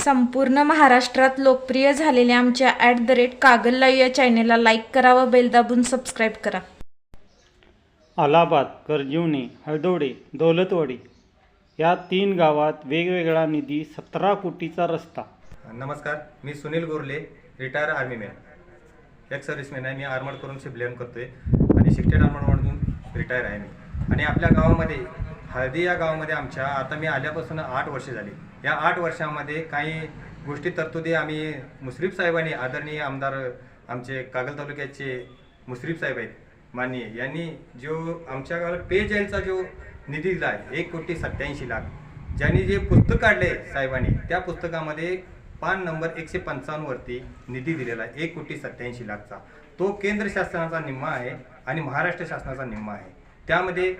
संपूर्ण महाराष्ट्रात लोकप्रिय झालेल्या आमच्या at the rate Kagal live या चॅनेलला लाईक करा व बेल दाबून सबस्क्राईब करा. अलाहाबाद करजिवणे हळदवडे दौलतवाडी या तीन गावात वेगवेगळा निधी सतरा कोटीचा रस्ता. नमस्कार मी Sunil Gorle retire army man एक सर्व्हिसमॅन आहे. मी आर्मड करून सिव्हिलियन करतोय आणि शिफ्टेड आर्मडमधून रिटायर आहे मी. आणि आपल्या गावामध्ये हळदी या गावामध्ये आमच्या आता मी आल्यापासून आठ वर्षे झाली. या आठ वर्षामध्ये काही गोष्टी तरतुदी आम्ही मुश्रीफ साहेबांनी आदरणीय आमदार आमचे कागल तालुक्याचे मुश्रीफ साहेब आहेत माननीय. यांनी जो आमच्या गावाला पेजलचा जो निधी दिला आहे एक कोटी सत्याऐंशी लाख ज्यांनी जे पुस्तक काढले साहेबांनी त्या पुस्तकामध्ये पान नंबर एकशे पंचावन्नवरती निधी दिलेला आहे एक कोटी सत्याऐंशी लाखचा. तो केंद्र शासनाचा निम्मा आहे आणि महाराष्ट्र शासनाचा निम्मा आहे. त्यामध्ये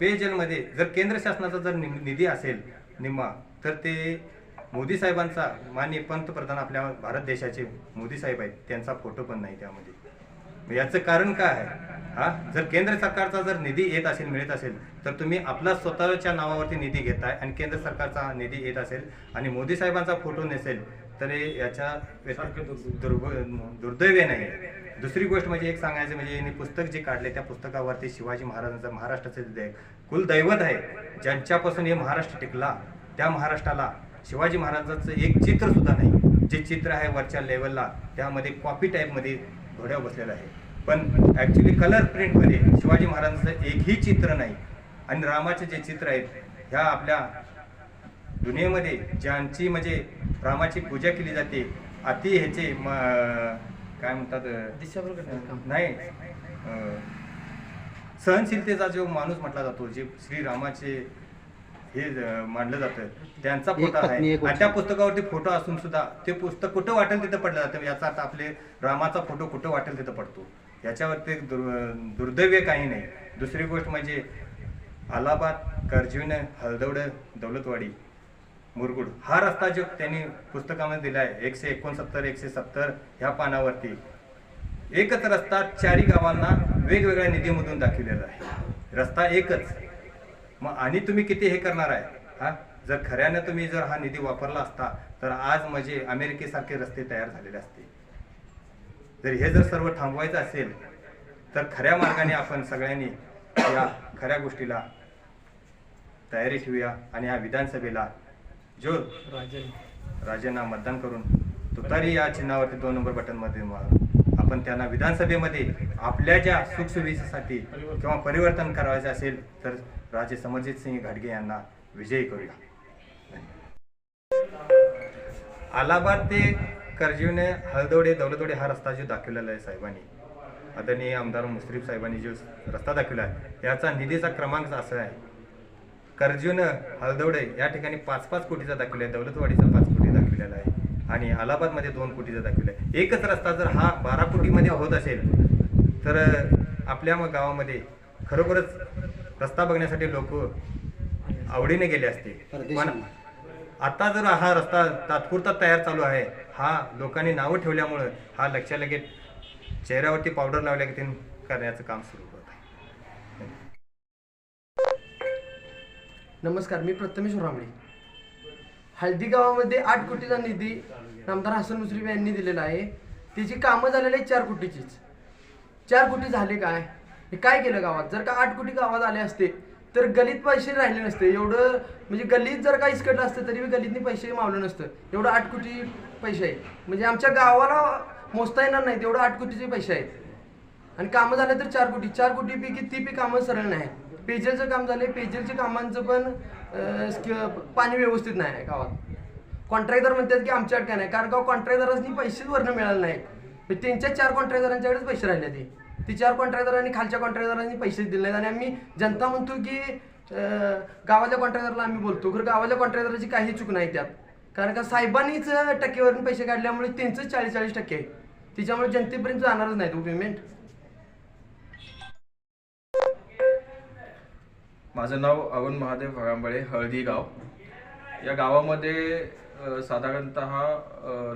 पेयजलमध्ये जर केंद्र शासनाचा जर निम- निधी असेल निम्मा तर ते मोदी साहेबांचा माननीय पंतप्रधान आपल्या भारत देशाचे मोदी साहेब आहेत त्यांचा फोटो पण नाही त्यामध्ये. याचं कारण काय आहे? हा? जर केंद्र सरकारचा जर निधी येत असेल मिळत असेल तर तुम्ही आपला स्वतःच्या नावावरती निधी घेताय आणि केंद्र सरकारचा निधी येत असेल आणि मोदी साहेबांचा फोटो नसेल तर हे याच्या दुर्ग दुर्दैवी. नाही. दुसरी गोष्ट म्हणजे एक सांगायचं म्हणजे यांनी पुस्तक जे काढले त्या पुस्तकावरती शिवाजी महाराजांचं महाराष्ट्राचं कुलदैवत आहे ज्यांच्यापासून हे महाराष्ट्र टिकला त्या महाराष्ट्राला शिवाजी महाराजांचं एक चित्र सुद्धा नाही. जे चित्र आहे वरच्या लेवलला त्यामध्ये कॉपी टाईपमध्ये घोड्यावर बसलेलं आहे. पण ॲक्च्युली कलर प्रिंटमध्ये शिवाजी महाराजांचं एकही चित्र नाही. आणि रामाचे जे चित्र आहेत ह्या आपल्या दुनियेमध्ये ज्यांची म्हणजे रामाची पूजा केली जाते अति ह्याचे म- काय म्हणतात नाही सहनशीलतेचा जो माणूस म्हटला जातो जे श्रीरामाचे हे मानलं जातं त्यांचा फोटो आहे. आणि त्या पुस्तकावरती फोटो असून सुद्धा ते पुस्तक कुठं वाटेल तिथं पडलं जातं? याचा अर्थ आपले रामाचा फोटो कुठं वाटेल तिथं पडतो? याच्यावरती दुर दुर्दैव्य काही नाही. दुसरी गोष्ट म्हणजे अलाहाबाद करजिवणे हळदवड दौलतवाडी मुरगुड. हा रस्ता जो त्यांनी पुस्तकामध्ये दिला आहे एकशे एकोणसत्तर एकशे सत्तर ह्या पानावरती. एकच रस्ता चारी गावांना वेगवेगळ्या निधीमधून दाखवलेला आहे. रस्ता एकच. मग आणि तुम्ही किती हे करणार आहे? हा? जर खऱ्यानं तुम्ही जर हा निधी वापरला असता तर आज म्हणजे अमेरिकेसारखे रस्ते तयार झालेले असते. जर हे जर सर्व थांबवायचं असेल तर खऱ्या मार्गाने आपण सगळ्यांनी या खऱ्या गोष्टीला तयारी ठेवूया आणि या विधानसभेला जो राजांना मतदान करून तुतारी या चिन्हावरती दोन नंबर बटनमध्ये आपण त्यांना विधानसभेमध्ये आपल्या ज्या सुखसुविधेसाठी किंवा परिवर्तन करायचे असेल तर राजे समरजित सिंह घाडगे यांना विजयी करूया. अलाहाबाद ते कर्जीवने हळदवडे दौलतवडे हा रस्ता जो दाखवलेला आहे साहेबांनी आदरणीय आमदार मुश्रीफ साहेबांनी जो रस्ता दाखवला आहे याचा निधीचा क्रमांक असा आहे. कर्जुन हळदवडे या ठिकाणी पाच पाच कोटीचा दाखवला आहे दौलतवाडीचा पाच कोटी दाखवलेला आहे आणि अलाहाबादमध्ये दोन कोटीचा दाखवला आहे. एकच रस्ता जर हा बारा कोटीमध्ये होत असेल तर आपल्या मग गावामध्ये खरोखरच रस्ता बघण्यासाठी लोक आवडीने गेले असते पण आता जर हा रस्ता तात्पुरता तयार चालू आहे हा लोकांनी नावं ठेवल्यामुळं हा लक्ष लगेच चेहऱ्यावरती पावडर लावल्या की करण्याचं काम सुरू होत आहे. नमस्कार मी प्रथमेश रामळे हळदी गावामध्ये आठ कोटीचा निधी नामदार हसन मुश्रीफ यांनी दिलेला आहे. त्याची कामं झालेली आहेत चार कोटीचीच. चार कोटी झाले काय? हे काय केलं गावात? जर का आठ कोटी गावात आले असते तर गलीत पैसे राहिले नसते. एवढं म्हणजे गलित जर का इसकटलं असतं तरी गल्लीतनी पैसे मावलं नसतं. एवढं आठ कोटी पैसे आहे म्हणजे आमच्या गावाला मोजता येणार नाही तेवढं आठ कोटीचे पैसे आहेत. आणि कामं झालं तर चार कोटी. चार कोटीपैकी ती पी कामं सरळ नाही. पेजलचं काम झाले पेजलच्या कामांचं पण पाणी व्यवस्थित नाही आहे गावात. कॉन्ट्रॅक्टर म्हणतात की आमच्याकडे काय नाही. कारण का कॉन्ट्रॅक्टरांनी पैसेच वरणं मिळालं नाही त्यांच्या चार कॉन्ट्रॅक्टरांच्याकडेच पैसे राहिले ते. तिच्यावर कॉन्ट्रॅक्टरांनी खालच्या कॉन्ट्रॅक्टरांनी पैसे दिले नाहीत. आणि आम्ही जनता म्हणतो की गावाच्या कॉन्ट्रॅक्टरला आम्ही बोलतो. खरं गावाच्या कॉन्ट्रॅक्टरची काही चूक नाही त्यात. कारण का साहेबांनीच टक्केवरून पैसे काढल्यामुळे त्यांचं चाळीस चाळीस टक्के आहे. जनतेपर्यंत जाणारच नाही तो पेमेंट माझं नाव अरुण महादेव फळांबळे हळदी गाव. या गावामध्ये साधारणतः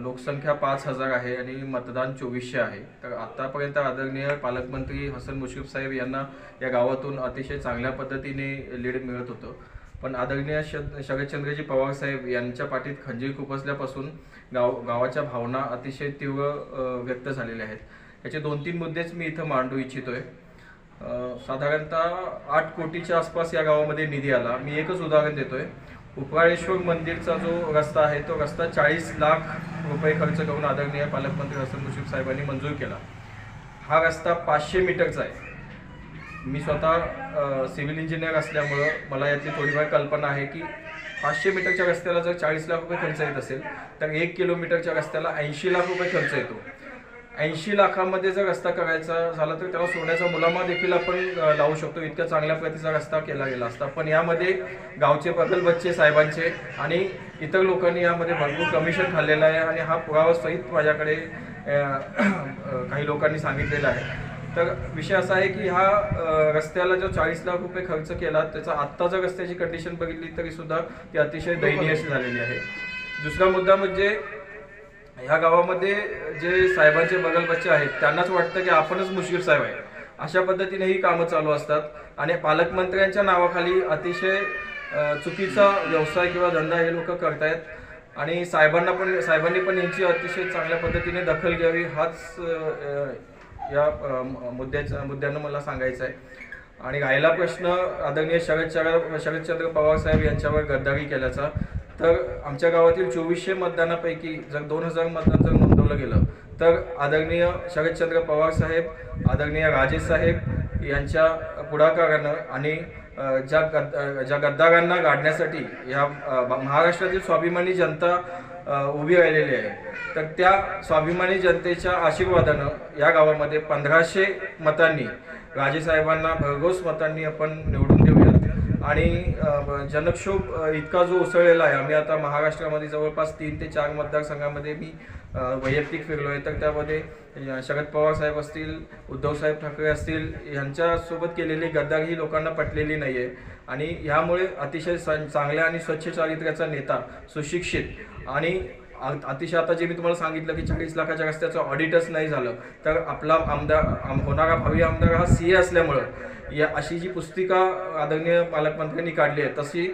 लोकसंख्या पाच हजार आहे आणि मतदान चोवीसशे आहे. तर आतापर्यंत आदरणीय पालकमंत्री हसन मुश्रीफ साहेब यांना या गावातून अतिशय चांगल्या पद्धतीने लीड मिळत होतं. पण आदरणीय श- शरदचंद्रजी पवार साहेब यांच्या पाठीत खंजीर खुपसल्यापासून गाव गावाच्या भावना अतिशय तीव्र व्यक्त झालेल्या आहेत. याचे दोन तीन मुद्देच मी इथं मांडू इच्छितोय. आहे साधारणतः आठ कोटीच्या आसपास या गावामध्ये निधी आला. मी एकच उदाहरण देतोय. उपकाळेश्वर मंदिरचा जो रस्ता आहे तो रस्ता चाळीस लाख रुपये खर्च करून आदरणीय पालकमंत्री हसन मुश्रीफ साहेबांनी मंजूर केला. हा रस्ता पाचशे मीटरचा आहे. मी स्वतः सिव्हिल इंजिनियर असल्यामुळं मला याची थोडीफार कल्पना आहे की पाचशे मीटरच्या रस्त्याला जर चाळीस लाख रुपये खर्च येत असेल तर एक किलोमीटरच्या रस्त्याला ऐंशी लाख रुपये खर्च येतो. ऐंशी लाखामध्ये जर रस्ता करायचा झाला तर त्याला सोन्याचा मुलामा देखील आपण लावू शकतो. इतक्या चांगल्या प्रतीचा रस्ता केला गेला असता. पण यामध्ये गावचे बदल बच्चे साहेबांचे आणि इतर लोकांनी यामध्ये भरपूर कमिशन खाल्लेलं आहे आणि हा पुरावा सहित माझ्याकडे काही लोकांनी सांगितलेला आहे. तर विषय असा आहे की हा रस्त्याला जो चाळीस लाख रुपये खर्च केला त्याचा आत्ता जर रस्त्याची कंडिशन बघितली तरी सुद्धा ती अतिशय दयनीय अशी झालेली आहे. दुसरा मुद्दा म्हणजे ह्या गावामध्ये जे साहेबांचे बगल बच्चे आहेत त्यांनाच वाटतं की आपणच मुशीर साहेब आहे. अशा पद्धतीने ही कामं चालू असतात. आणि पालकमंत्र्यांच्या नावाखाली अतिशय चुकीचा व्यवसाय किंवा धंदा हे लोक करतायत. आणि साहेबांना पण साहेबांनी पण यांची अतिशय चांगल्या पद्धतीने दखल घ्यावी हाच या मुद्द्याच्या मुद्द्यानं मला सांगायचं आहे आणि राहिला प्रश्न आदरणीय शरदचंद्र शरदचंद्र पवार साहेब यांच्यावर गद्दारी केल्याचा. तर आमच्या गावातील चोवीसशे मतदानापैकी जर दोन हजार मतदान जर नोंदवलं गेलं तर आदरणीय शरदचंद्र पवार साहेब आदरणीय राजेश साहेब यांच्या पुढाकारानं आणि ज्या गद ज्या गद्दारांना गाडण्यासाठी ह्या महाराष्ट्रातील स्वाभिमानी जनता उभी राहिलेली आहे तर त्या स्वाभिमानी जनतेच्या आशीर्वादानं या गावामध्ये पंधराशे मतांनी राजेसाहेबांना भरघोस मतांनी आपण निवडून देऊया. आणि जनक्षोभ इतका जो उसळलेला आहे आम्ही आता महाराष्ट्रामध्ये जवळपास तीन ते चार मतदारसंघामध्ये मी वैयक्तिक फिरलो आहे तर त्यामध्ये शरद पवार साहेब असतील उद्धवसाहेब ठाकरे असतील यांच्यासोबत केलेली गद्दार ही लोकांना पटलेली नाही आहे आणि ह्यामुळे अतिशय सं- चांगल्या आणि स्वच्छ चारित्र्याचा नेता सुशिक्षित आणि अतिशय आता जे मी तुम्हाला सांगितलं की चाळीस लाखाच्या रस्त्याचं ऑडिटच नाही झालं तर आपला आमदार होणारा भावी आमदार हा सी ए असल्यामुळं या अशी जी पुस्तिका आदरणीय पालकमंत्र्यांनी काढली आहे तशी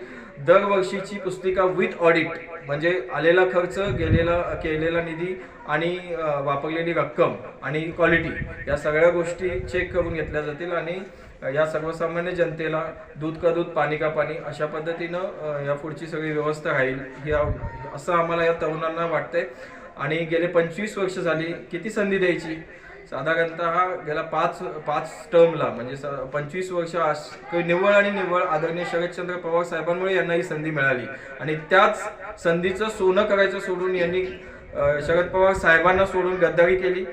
दरवर्षीची पुस्तिका विथ ऑडिट म्हणजे आलेला खर्च गेलेला केलेला निधी आणि वापरलेली रक्कम आणि क्वालिटी या सगळ्या गोष्टी चेक करून घेतल्या जातील आणि या सर्वसामान्य जनतेला दूध का दूध पाणी का पाणी अशा पद्धतीनं या पुढची सगळी व्यवस्था राहील ही असं आम्हाला या तरुणांना वाटतंय. आणि गेले पंचवीस वर्ष झाली किती संधी द्यायची? साधारणतः गेल्या पाच पाच टर्मला. म्हणजे स- पंचवीस वर्ष निव्वळ आणि निव्वळ आदरणीय शरदचंद्र पवार साहेबांमुळे यांना ही संधी मिळाली. आणि त्याच संधीचं सोनं करायचं सोडून यांनी शरद पवार साहेबांना सोडून गद्दारी केली.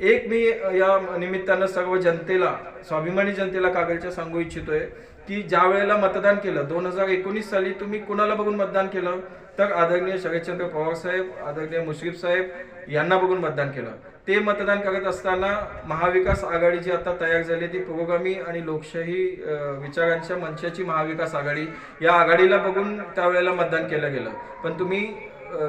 एक मी या निमित्तानं सर्व जनतेला स्वाभिमानी जनतेला कागलच्या सांगू इच्छितोय. की ज्या वेळेला मतदान केलं दोन हजार एकोणीस साली तुम्ही कुणाला बघून मतदान केलं? तर आदरणीय शरदचंद्र पवार साहेब आदरणीय मुश्रीफ साहेब यांना बघून मतदान केलं. ते मतदान करत असताना महाविकास आघाडी जी आता तयार झाली ती पुरोगामी आणि लोकशाही विचारांच्या मंचाची महाविकास आघाडी या आघाडीला बघून त्यावेळेला मतदान केलं गेलं. पण तुम्ही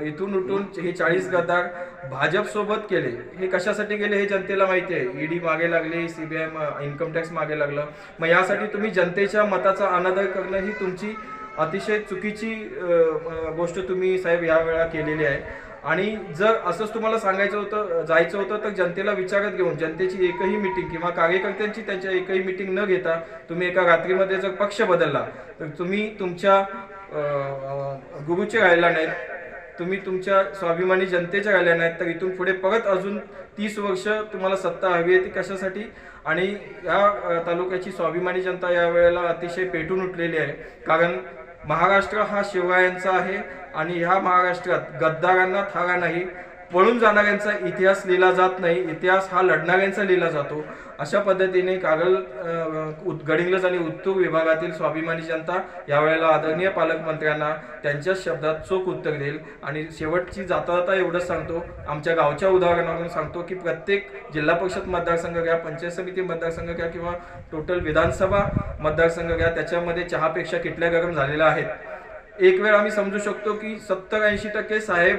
इथून उठून हे चाळीस गदार भाजप सोबत केले. हे कशासाठी गेले हे जनतेला माहिती आहे. ईडी मागे लागली सीबीआय इन्कम टॅक्स मागे लागलं. मग यासाठी तुम्ही जनतेच्या मताचा अनादर करणं ही तुमची अतिशय चुकीची गोष्ट तुम्ही साहेब यावेळा केलेली आहे. आणि जर असंच तुम्हाला सांगायचं होतं जायचं होतं तर जनतेला विचारत घेऊन जनतेची एकही मिटिंग किंवा कार्यकर्त्यांची त्यांच्या एकही मिटिंग न घेता तुम्ही एका रात्रीमध्ये जर पक्ष बदलला तर तुम्ही तुमच्या गुरुचे राहिला नाहीत. तुम्ही तुमच्या स्वाभिमानी जनतेच्या राहिल्या नाहीत तर इथून पुढे परत अजून तीस वर्ष तुम्हाला सत्ता हवी आहे ती कशासाठी? आणि या तालुक्याची स्वाभिमानी जनता या वेळेला अतिशय पेटून उठलेली आहे. कारण महाराष्ट्र हा शिवरायांचा आहे आणि ह्या महाराष्ट्रात गद्दारांना थारा नाही. पळून जाणाऱ्यांचा इतिहास लिहिला जात नाही. इतिहास हा लढणाऱ्यांचा लिहिला जातो. अशा पद्धतीने कागल अ, गडिंग्लज आणि उत्तूर विभागातील स्वाभिमानी जनता यावेळेला आदरणीय पालकमंत्र्यांना त्यांच्याच शब्दात चोख उत्तर देईल. आणि शेवटची जाता जाता एवढंच सांगतो. आमच्या गावच्या उदाहरणावरून सांगतो की प्रत्येक जिल्हा परिषद मतदारसंघ घ्या पंचायत समिती मतदारसंघ घ्या किंवा टोटल विधानसभा मतदारसंघ घ्या त्याच्यामध्ये चहापेक्षा किटल्या गरम झालेल्या आहेत. एक वेळ आम्ही समजू शकतो की सत्तर ऐंशी टक्के साहेब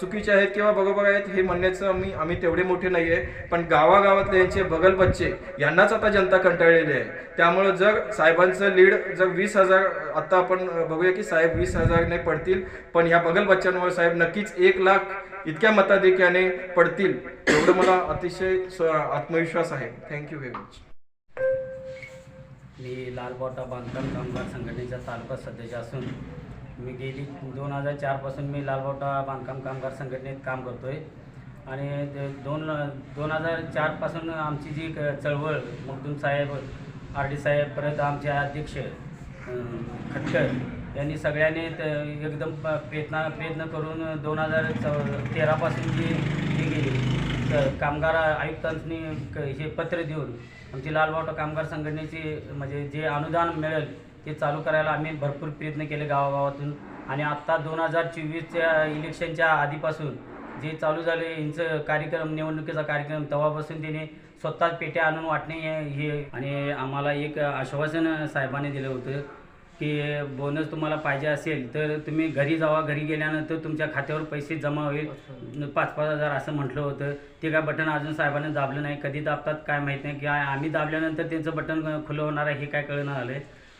चुकीचे आहेत किंवा बरोबर आहेत हे म्हणण्याचं आम्ही आम्ही तेवढे मोठे नाही आहे. पण गावागावातले यांचे बगल बच्चे यांनाच आता जनता कंटाळलेली आहे. त्यामुळं जर साहेबांचं लीड जर वीस हजार आत्ता आपण बघूया की साहेब वीस हजारने पडतील पण ह्या बगल बच्चांवर साहेब नक्कीच एक लाख इतक्या मताधिक्याने पडतील एवढं मला अतिशय आत्मविश्वास आहे. थँक्यू व्हेरी मच मी लालबोटा बांधकाम कामगार संघटनेचा तालुका सदस्य असून मी गेली दोन हजार चारपासून मी लालबावटा बांधकाम कामगार संघटनेत काम करतो आहे आणि ते दोन दोन हजार चारपासून आमची जी क- चळवळ मखदूम साहेब आर डी साहेब परत आमचे अध्यक्ष खटकर यांनी सगळ्यांनी एकदम प्रयत्न प्रयत्न करून दोन हजार चौ तेरापासून जी ही गेली कामगार आयुक्तांनी क- हे पत्र देऊन आमची लालबावटा कामगार संघटनेची म्हणजे जे अनुदान मिळेल ते चालू करायला आम्ही भरपूर प्रयत्न केले गावागावातून. आणि आत्ता दोन हजार चोवीसच्या इलेक्शनच्या आधीपासून जे चालू झाले यांचं कार्यक्रम निवडणुकीचा कार्यक्रम तेव्हापासून त्याने स्वतः पेट्या आणून वाटणे हे- आणि आम्हाला एक आश्वासन साहेबांनी दिलं होतं की बोनस तुम्हाला पाहिजे असेल तर तुम्ही घरी जावा घरी गेल्यानंतर तुमच्या खात्यावर पैसे जमा होईल. पाच पाच हजार असं म्हटलं होतं. ते काय बटन अजून साहेबांनी दाबलं नाही. कधी दाबतात काय माहीत नाही. की आम्ही दाबल्यानंतर त्यांचं बटन खुलं होणार आहे हे काय कळणार आलं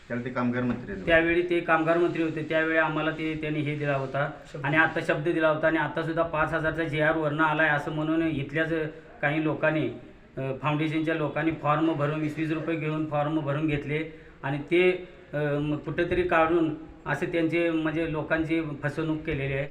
त्याला ते कामगार मंत्री. त्यावेळी ते कामगार मंत्री होते. त्यावेळी आम्हाला ते त्यांनी हे दिला होता. आणि आता शब्द दिला होता आणि आता सुद्धा पाच हजारचा जे आर वरनं आलाय असं म्हणून इथल्याच काही लोकांनी अ, फाउंडेशनच्या लोकांनी फॉर्म भरून वीस वीस रुपये घेऊन फॉर्म भरून घेतले. आणि ते अ, म- कुठेतरी काढून असे त्यांचे म्हणजे लोकांची फसवणूक केलेली आहे.